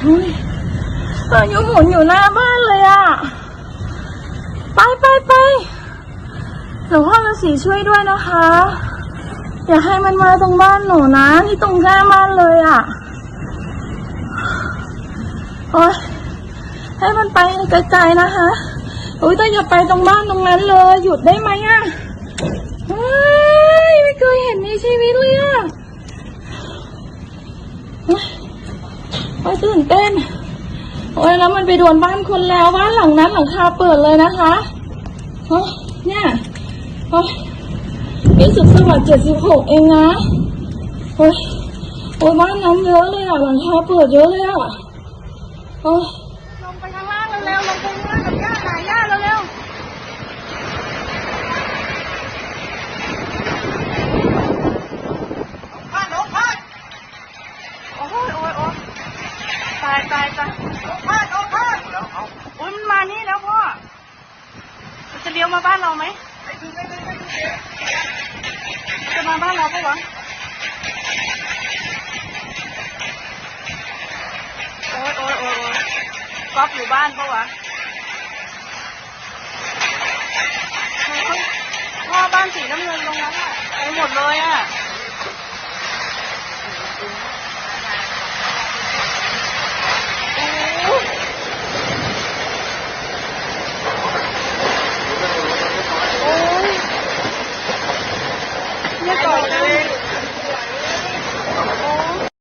เฮ้ยพายุหมุนอยู่หน้าบ้านเลยอะไปไปไปหลวงพ่อฤาษีช่วยด้วยนะคะ อย่าให้มันมาตรงบ้านหนูนะที่ตรงหน้าบ้านเลยอะโอ้ย ให้มันไปไกลๆนะคะโอ้ยแต่อย่าไปตรงบ้านตรงนั้นเลย หยุดได้ไหมอะเฮ้ยไม่เคยเห็นในชีวิตเลยอะโอ้ยตื่นเต้น โอ้ยแล้วมันไปโดนบ้านคนแล้วบ้านหลังนั้นหลังคาเปิดเลยนะคะโอ้ยเนี่ยโอ้ยยี่สิบสวัสดิ์เจ็ดสิบหกเองนะ โอ้ยโอ้ยบ้านนั้นเยอะเลยอะหลังคาเปิดเยอะเลยอะโอ้ยลงไปข้างล่างเร็วๆลงไปข้างล่างกับย่าหาย่าเร็วๆโอ้ยโอ้ยโอ้ย ตายตายตายอุ้ยมันมานี่แล้วพ่อมันจะเลี้ยวมาบ้านเราไหมจะมาบ้านเราปะวะโอ๊ยโอ๊ยโอ๊ยโอ๊ยก๊อฟอยู่บ้านปะวะเฮ้ยพ่อบ้านสีน้ำเงินตรงนั้นอะไปหมดเลยอะ